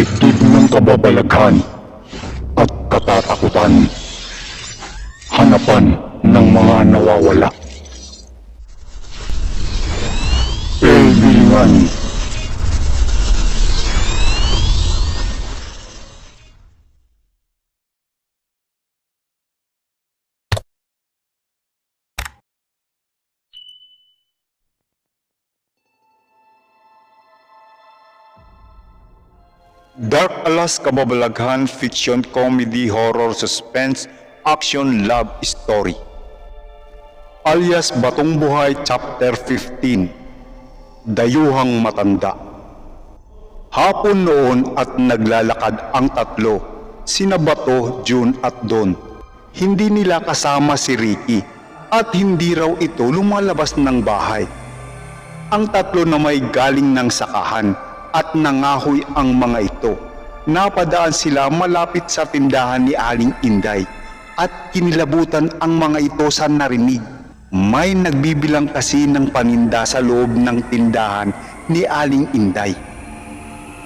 daigdig ng kababalaghan at katatakutan. Hanapan ng mga nawawala. Pagbilingan. Dark Alas Kababalaghan Fiction Comedy Horror Suspense Action Love Story alias Batong Buhay Chapter 15 Dayuhang Matanda Hapon noon at naglalakad ang tatlo, sina Bato, June at Don. Hindi nila kasama si Ricky at hindi raw ito lumalabas ng bahay. Ang tatlo na may galing ng sakahan at nangahoy ang mga ito. Napadaan sila malapit sa tindahan ni Aling Inday at kinilabutan ang mga ito sa narinig. May nagbibilang kasi ng paninda sa loob ng tindahan ni Aling Inday.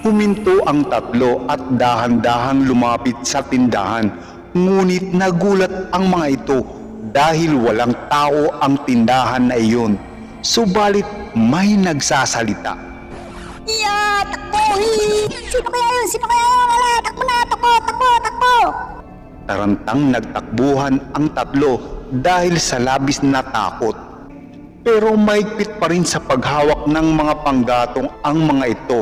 Huminto ang tatlo at dahan-dahang lumapit sa tindahan. Ngunit nagulat ang mga ito dahil walang tao ang tindahan na iyon. Subalit may nagsasalita. Iya, takbo! hi! Sino kaya yun? Sino kaya yun? Wala, takbo na! Takbo! Takbo! Takbo! Tarantang nagtakbuhan ang tatlo dahil sa labis na takot. Pero maigpit pa rin sa paghawak ng mga panggatong ang mga ito.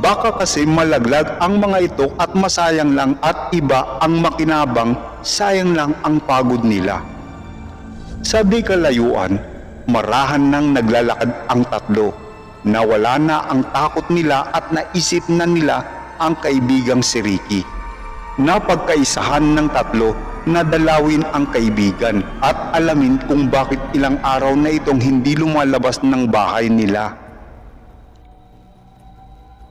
Baka kasi malaglag ang mga ito at masayang lang at iba ang makinabang, sayang lang ang pagod nila. Sa di kalayuan, marahan nang naglalakad ang tatlo. Nawala na ang takot nila at naisip na nila ang kaibigang si Ricky. Napagkaisahan ng tatlo na dalawin ang kaibigan at alamin kung bakit ilang araw na itong hindi lumalabas ng bahay nila.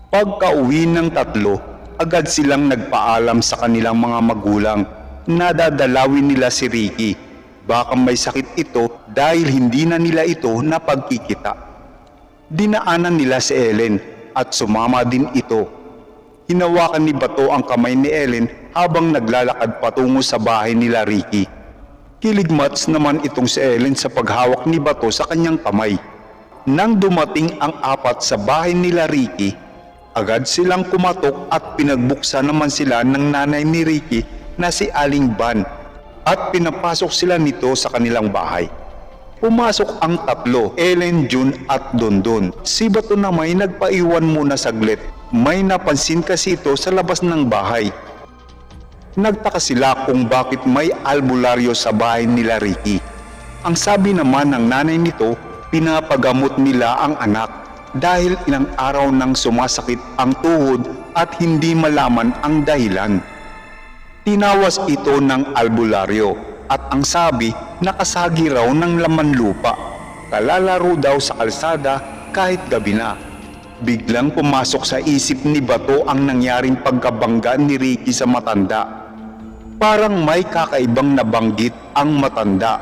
Pagka-uwi ng tatlo, agad silang nagpaalam sa kanilang mga magulang na dadalawin nila si Ricky. Baka may sakit ito dahil hindi na nila ito napagkikita. Dinaanan nila si Ellen at sumama din ito. Hinawakan ni Bato ang kamay ni Ellen habang naglalakad patungo sa bahay nila Ricky. Kiligmats naman itong si Ellen sa paghawak ni Bato sa kanyang kamay. Nang dumating ang apat sa bahay nila Ricky, agad silang kumatok at pinagbuksan naman sila ng nanay ni Ricky na si Aling Ban at pinapasok sila nito sa kanilang bahay. Pumasok ang tatlo, Ellen, June at Dondon. Si Bato na may nagpaiwan muna saglit. May napansin kasi ito sa labas ng bahay. Nagtaka sila kung bakit may albularyo sa bahay nila Ricky. Ang sabi naman ng nanay nito, pinapagamot nila ang anak dahil ilang araw nang sumasakit ang tuhod at hindi malaman ang dahilan. Tinawas ito ng albularyo at ang sabi nakasagi raw ng laman lupa. Kalalaro daw sa kalsada kahit gabi na. Biglang pumasok sa isip ni Bato ang nangyaring pagkabangga ni Ricky sa matanda. Parang may kakaibang nabanggit ang matanda.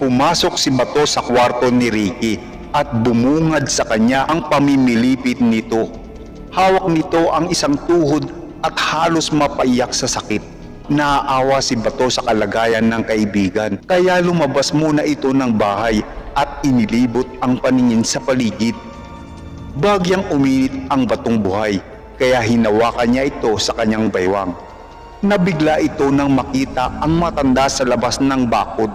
Pumasok si Bato sa kwarto ni Ricky at bumungad sa kanya ang pamimilipit nito. Hawak nito ang isang tuhod at halos mapaiyak sa sakit. Naaawa si Bato sa kalagayan ng kaibigan kaya lumabas muna ito ng bahay at inilibot ang paningin sa paligid. Bagyang uminit ang batong buhay kaya hinawakan niya ito sa kanyang baywang. Nabigla ito nang makita ang matanda sa labas ng bakod.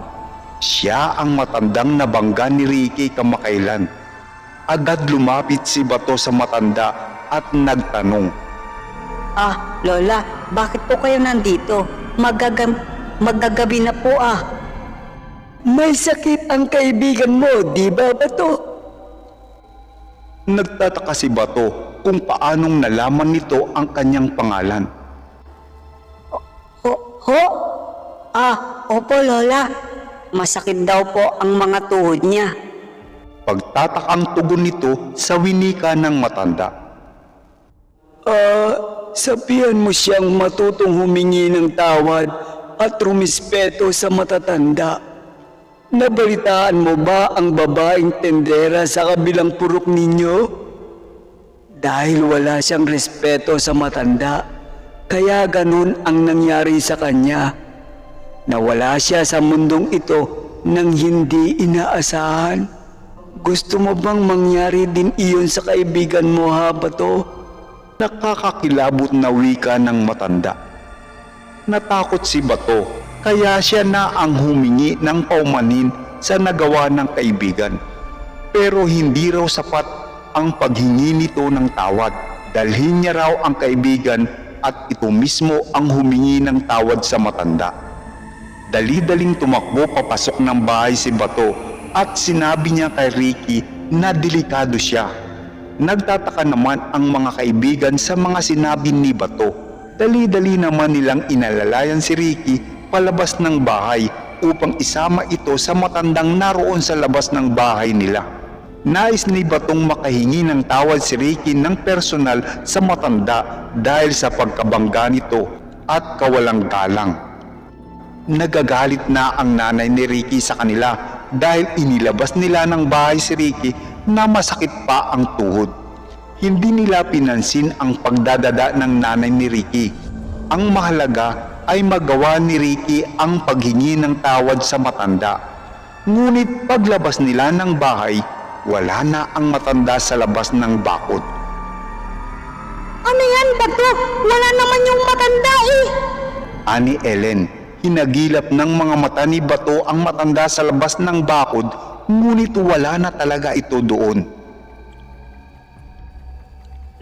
Siya ang matandang nabangga ni Ricky kamakailan. Agad lumapit si Bato sa matanda at nagtanong. Ah, Lola, bakit po kayo nandito? Magagam magagabi na po ah. May sakit ang kaibigan mo, di ba Bato? Nagtataka si Bato kung paanong nalaman nito ang kanyang pangalan. Ho? Ho? Ah, opo Lola. Masakit daw po ang mga tuhod niya. Pagtatakang tugon nito sa winika ng matanda. Ah, sabihan mo siyang matutong humingi ng tawad at rumispeto sa matatanda. Nabalitaan mo ba ang babaeng tendera sa kabilang purok ninyo? Dahil wala siyang respeto sa matanda, kaya ganun ang nangyari sa kanya. Nawala siya sa mundong ito nang hindi inaasahan. Gusto mo bang mangyari din iyon sa kaibigan mo ha, Bato? Nakakakilabot na wika ng matanda. Natakot si Bato, kaya siya na ang humingi ng paumanin sa nagawa ng kaibigan. Pero hindi raw sapat ang paghingi nito ng tawad. Dalhin niya raw ang kaibigan at ito mismo ang humingi ng tawad sa matanda. Dali-daling tumakbo papasok ng bahay si Bato at sinabi niya kay Ricky na delikado siya. Nagtataka naman ang mga kaibigan sa mga sinabi ni Bato. Dali-dali naman nilang inalalayan si Ricky palabas ng bahay upang isama ito sa matandang naroon sa labas ng bahay nila. Nais ni Batong makahingi ng tawad si Ricky ng personal sa matanda dahil sa pagkabangga nito at kawalang galang. Nagagalit na ang nanay ni Ricky sa kanila dahil inilabas nila ng bahay si Ricky na masakit pa ang tuhod. Hindi nila pinansin ang pagdadada ng nanay ni Ricky. Ang mahalaga ay magawa ni Ricky ang paghingi ng tawad sa matanda. Ngunit paglabas nila ng bahay, wala na ang matanda sa labas ng bakod. Ano yan, Bato? Wala naman yung matanda eh. Ani Ellen, hinagilap ng mga mata ni Bato ang matanda sa labas ng bakod, ngunit wala na talaga ito doon.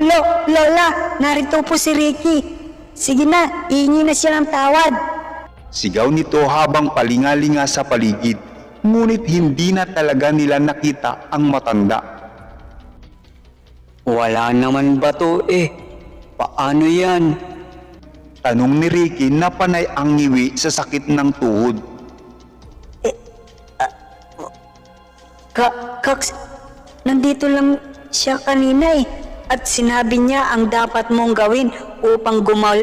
Lo, Lola, narito po si Ricky. Sige na, ihingi na siya ng tawad. Sigaw nito habang palingalinga sa paligid, ngunit hindi na talaga nila nakita ang matanda. Wala naman Bato eh. Paano yan? Tanong ni Ricky na panay ang ngiwi sa sakit ng tuhod. Nandito lang siya kanina eh. At sinabi niya ang dapat mong gawin upang gumal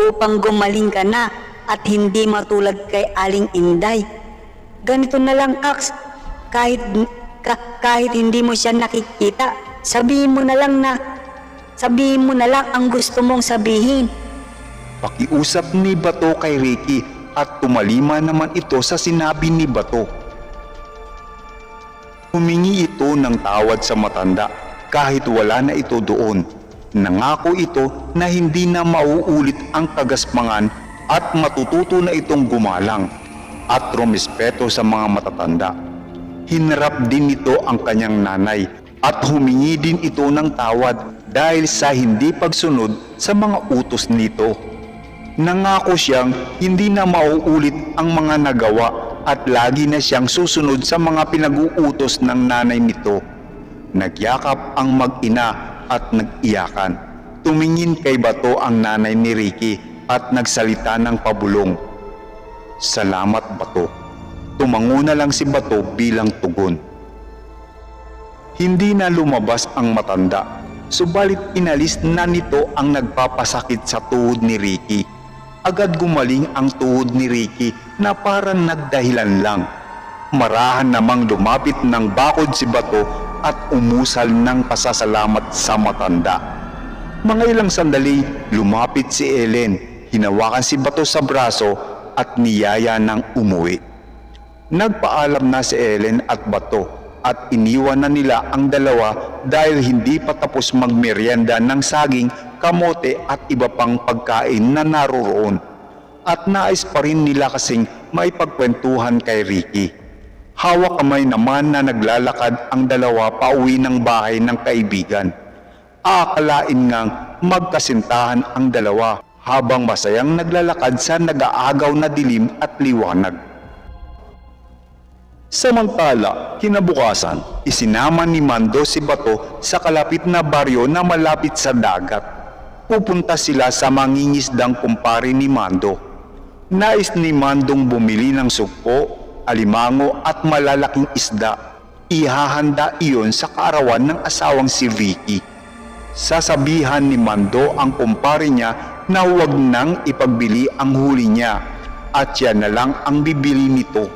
upang gumaling ka na at hindi matulad kay Aling Inday. Ganito na lang, Kaks. Kahit, ka- kahit hindi mo siya nakikita, sabihin mo na lang na sabihin mo na lang ang gusto mong sabihin. Pakiusap ni Bato kay Ricky at tumalima naman ito sa sinabi ni Bato. Humingi ito ng tawad sa matanda kahit wala na ito doon. Nangako ito na hindi na mauulit ang kagaspangan at matututo na itong gumalang at rumispeto sa mga matatanda. Hinarap din nito ang kanyang nanay at humingi din ito ng tawad dahil sa hindi pagsunod sa mga utos nito. Nangako siyang hindi na mauulit ang mga nagawa at lagi na siyang susunod sa mga pinag-uutos ng nanay nito. Nagyakap ang mag-ina at nag-iyakan. Tumingin kay Bato ang nanay ni Ricky at nagsalita ng pabulong. Salamat Bato. Tumango na lang si Bato bilang tugon. Hindi na lumabas ang matanda, subalit inalis na nito ang nagpapasakit sa tuhod ni Ricky. Agad gumaling ang tuhod ni Ricky na parang nagdahilan lang. Marahan namang lumapit ng bakod si Bato at umusal ng pasasalamat sa matanda. Mga ilang sandali, lumapit si Ellen, hinawakan si Bato sa braso at niyaya ng umuwi. Nagpaalam na si Ellen at Bato at iniwan na nila ang dalawa dahil hindi pa tapos magmerienda ng saging, kamote at iba pang pagkain na naroroon. At nais pa rin nila kasing maipagkwentuhan kay Ricky. Hawak kamay naman na naglalakad ang dalawa pauwi ng bahay ng kaibigan. Akalain ngang magkasintahan ang dalawa habang masayang naglalakad sa nag-aagaw na dilim at liwanag. Samantala, kinabukasan, isinama ni Mando si Bato sa kalapit na baryo na malapit sa dagat. Pupunta sila sa mangingisdang kumpare ni Mando. Nais ni Mandong bumili ng sugpo, alimango at malalaking isda. Ihahanda iyon sa kaarawan ng asawang si Vicky. Sasabihan ni Mando ang kumpare niya na huwag nang ipagbili ang huli niya at siya na lang ang bibili nito.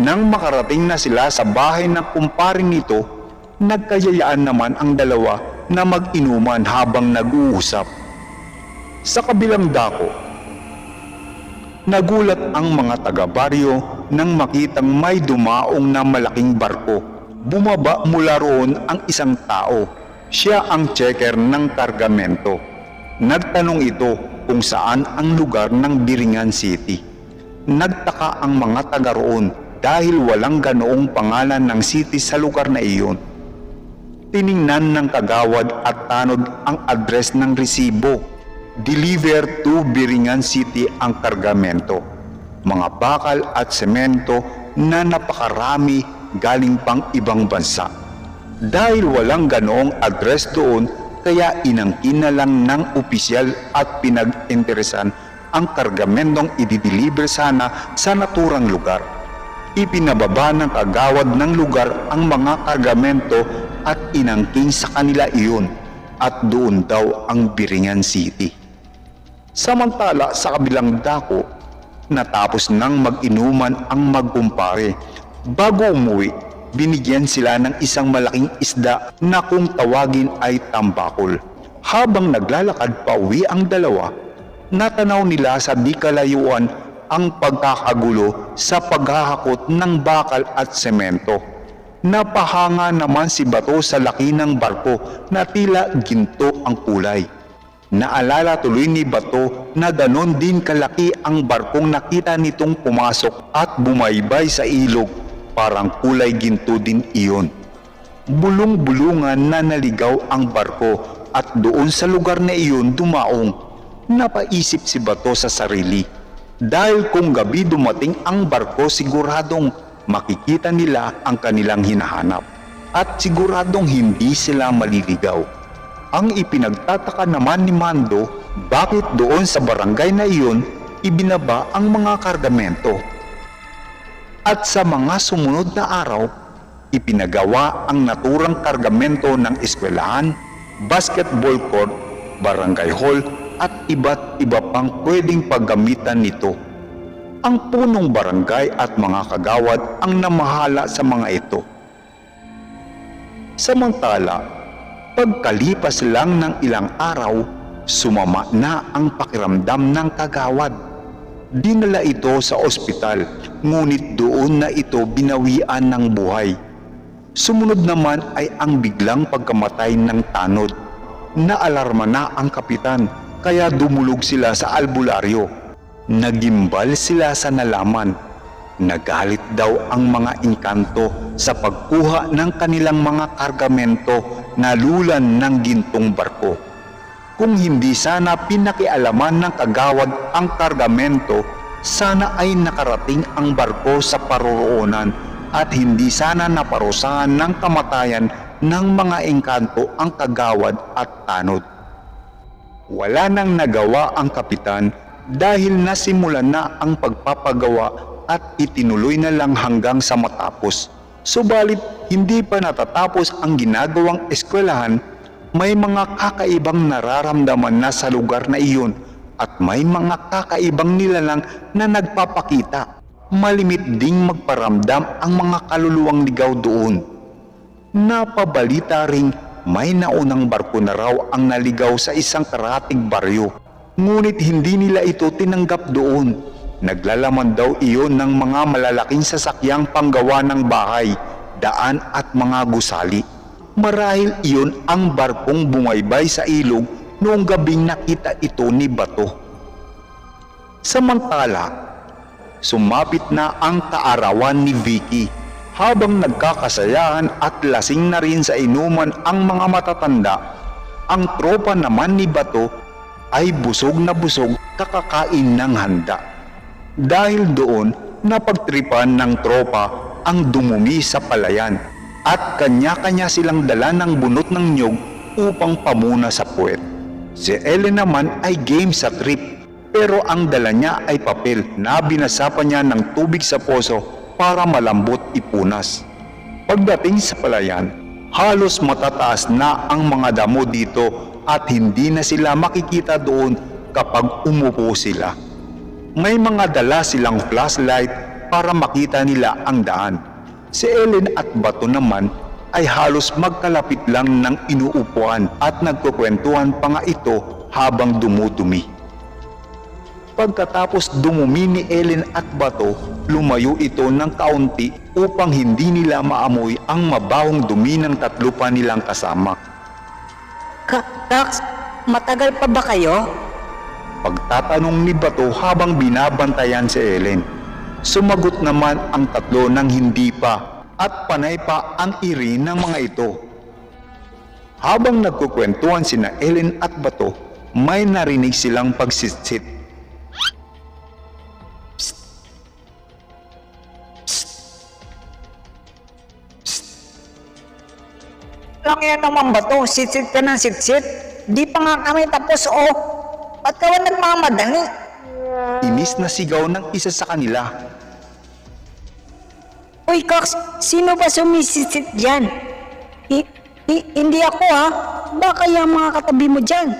Nang makarating na sila sa bahay ng kumparing nito, nagkayayaan naman ang dalawa na mag-inuman habang nag-uusap. Sa kabilang dako, nagulat ang mga taga-baryo nang makitang may dumaong na malaking barko. Bumaba mula roon ang isang tao. Siya ang checker ng kargamento. Nagtanong ito kung saan ang lugar ng Biringan City. Nagtaka ang mga taga roon dahil walang ganoong pangalan ng city sa lugar na iyon. Tiningnan ng kagawad at tanod ang address ng resibo. Deliver to Biringan City ang kargamento. Mga bakal at semento na napakarami galing pang ibang bansa. Dahil walang ganoong address doon, kaya inangkin na lang ng opisyal at pinag-interesan ang kargamentong i-deliver sana sa naturang lugar. Ipinababa ng kagawad ng lugar ang mga kargamento at inangking sa kanila iyon at doon daw ang Biringan City. Samantala sa kabilang dako, natapos nang mag-inuman ang magkumpare. Bago umuwi, binigyan sila ng isang malaking isda na kung tawagin ay tambakol. Habang naglalakad pa uwi ang dalawa, natanaw nila sa di kalayuan ang pagkakagulo sa paghahakot ng bakal at semento. Napahanga naman si Bato sa laki ng barko na tila ginto ang kulay. Naalala tuloy ni Bato na ganon din kalaki ang barkong nakita nitong pumasok at bumaybay sa ilog. Parang kulay ginto din iyon. Bulong-bulungan na naligaw ang barko at doon sa lugar na iyon dumaong. Napaisip si Bato sa sarili. Dahil kung gabi dumating ang barko siguradong makikita nila ang kanilang hinahanap. At siguradong hindi sila maliligaw. Ang ipinagtataka naman ni Mando, bakit doon sa barangay na iyon ibinaba ang mga kargamento? At sa mga sumunod na araw, ipinagawa ang naturang kargamento ng eskwelahan, basketball court, barangay hall at iba't iba pang pwedeng paggamitan nito. Ang punong barangay at mga kagawad ang namahala sa mga ito. Samantala, pagkalipas lang ng ilang araw, sumama na ang pakiramdam ng kagawad. Dinala ito sa ospital, ngunit doon na ito binawian ng buhay. Sumunod naman ay ang biglang pagkamatay ng tanod. Naalarma na ang kapitan, kaya dumulog sila sa albularyo. Nagimbal sila sa nalaman. Nagalit daw ang mga inkanto sa pagkuha ng kanilang mga kargamento na lulan ng gintong barko. Kung hindi sana pinakialaman ng kagawad ang kargamento, sana ay nakarating ang barko sa paroroonan at hindi sana naparusahan ng kamatayan ng mga engkanto ang kagawad at tanod. Wala nang nagawa ang kapitan dahil nasimulan na ang pagpapagawa at itinuloy na lang hanggang sa matapos. Subalit hindi pa natatapos ang ginagawang eskwelahan, may mga kakaibang nararamdaman na sa lugar na iyon at may mga kakaibang nilalang na nagpapakita. Malimit ding magparamdam ang mga kaluluwang ligaw doon. Napabalita ring may naunang barko na raw ang naligaw sa isang karatig baryo. Ngunit hindi nila ito tinanggap doon. Naglalaman daw iyon ng mga malalaking sasakyang panggawa ng bahay, daan at mga gusali. Marahil iyon ang barkong bumaybay sa ilog noong gabing nakita ito ni Bato. Samantala, sumapit na ang kaarawan ni Vicky habang nagkakasayahan at lasing na rin sa inuman ang mga matatanda. Ang tropa naman ni Bato ay busog na busog kakakain ng handa. Dahil doon, napagtripan ng tropa ang dumumi sa palayan at kanya-kanya silang dala ng bunot ng nyog upang pamuna sa puwet. Si Ellen naman ay game sa trip pero ang dala niya ay papel na binasa niya ng tubig sa poso para malambot ipunas. Pagdating sa palayan, halos matataas na ang mga damo dito at hindi na sila makikita doon kapag umupo sila. May mga dala silang flashlight para makita nila ang daan. Si Ellen at Bato naman ay halos magkalapit lang ng inuupuan at nagkukwentuhan pa nga ito habang dumudumi. Pagkatapos dumumi ni Ellen at Bato, lumayo ito ng kaunti upang hindi nila maamoy ang mabawang dumi ng tatlo pa nilang kasama. Ka Kax, matagal pa ba kayo? Pagtatanong ni Bato habang binabantayan si Ellen. Sumagot naman ang tatlo ng hindi pa at panay pa ang iri ng mga ito. Habang nagkukwentuhan sina Ellen at Bato, may narinig silang pagsitsit. Lang yan naman ba to? Sitsit ka ng sitsit? Di pa nga kami tapos oh. Ba't ka ba nagmamadali? Inis na sigaw ng isa sa kanila. Uy, Cox, sino ba sumisitsit dyan? Hi- hi- hindi ako ha. Baka yung mga katabi mo dyan.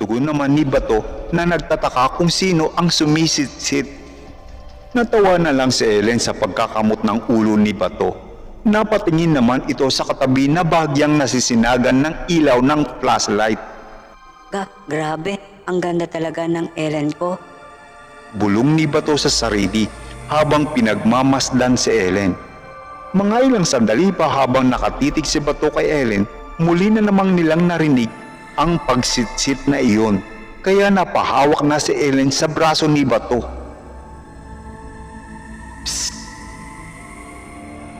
Tugon naman ni Bato na nagtataka kung sino ang sumisitsit. Natawa na lang si Ellen sa pagkakamot ng ulo ni Bato. Napatingin naman ito sa katabi na bahagyang nasisinagan ng ilaw ng flashlight. Ga, grabe. Ang ganda talaga ng Ellen ko. Bulong ni Bato sa sarili habang pinagmamasdan si Ellen. Mga ilang sandali pa habang nakatitig si Bato kay Ellen, muli na namang nilang narinig ang pagsitsit na iyon. Kaya napahawak na si Ellen sa braso ni Bato. Psst!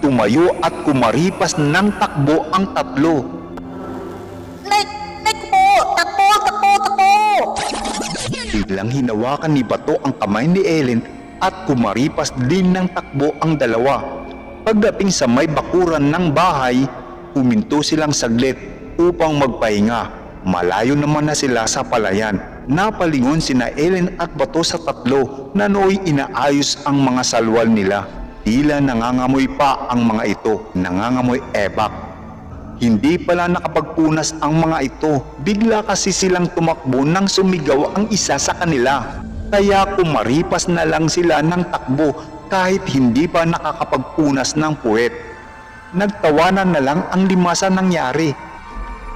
Tumayo at kumaripas ng takbo ang tatlo. Like, Biglang hinawakan ni Bato ang kamay ni Ellen at kumaripas din ng takbo ang dalawa. Pagdating sa may bakuran ng bahay, huminto silang saglit upang magpahinga. Malayo naman na sila sa palayan. Napalingon sina Ellen at Bato sa tatlo na nooy inaayos ang mga salwal nila. Tila nangangamoy pa ang mga ito, nangangamoy ebak. Hindi pala nakapagpunas ang mga ito. Bigla kasi silang tumakbo nang sumigaw ang isa sa kanila. Kaya kumaripas na lang sila ng takbo kahit hindi pa nakakapagpunas ng puwet. Nagtawanan na lang ang lima sa nangyari.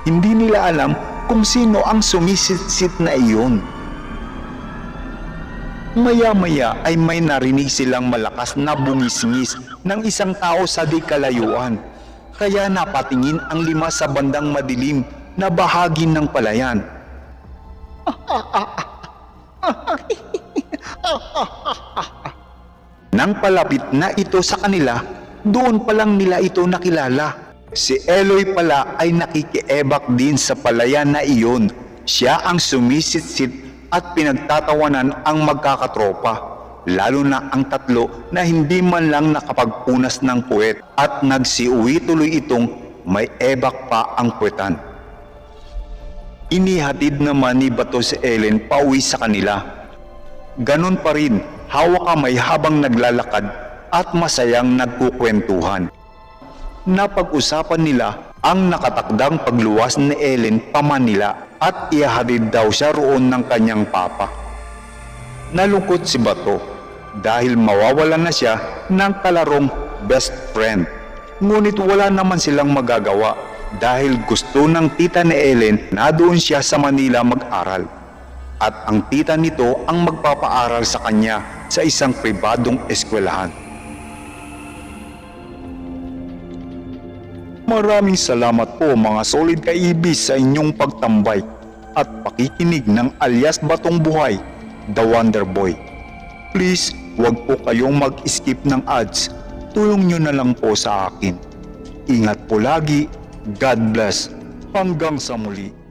Hindi nila alam kung sino ang sumisitsit na iyon. Maya-maya ay may narinig silang malakas na bungisngis ng isang tao sa di kalayuan. Kaya napatingin ang lima sa bandang madilim na bahagi ng palayan. Nang palapit na ito sa kanila, doon pa lang nila ito nakilala. Si Eloy pala ay nakikiebak din sa palayan na iyon. Siya ang sumisitsit at pinagtatawanan ang magkakatropa. Lalo na ang tatlo na hindi man lang nakapagpunas ng puwet at nagsiuwi tuloy itong may ebak pa ang puwetan. Inihatid naman ni Bato si Ellen pauwi sa kanila. Ganon pa rin, hawak kamay habang naglalakad at masayang nagkukwentuhan. Napag-usapan nila ang nakatakdang pagluwas ni Ellen pa Manila at ihahatid daw siya roon ng kanyang papa. Nalungkot si Bato dahil mawawalan na siya ng kalarong best friend. Ngunit wala naman silang magagawa dahil gusto ng tita ni Ellen na doon siya sa Manila mag-aral. At ang tita nito ang magpapaaral sa kanya sa isang pribadong eskwelahan. Maraming salamat po mga solid kaibis sa inyong pagtambay at pakikinig ng alias Batong Buhay, The Wonder Boy. Please, huwag po kayong mag-skip ng ads. Tulong nyo na lang po sa akin. Ingat po lagi. God bless. Hanggang sa muli.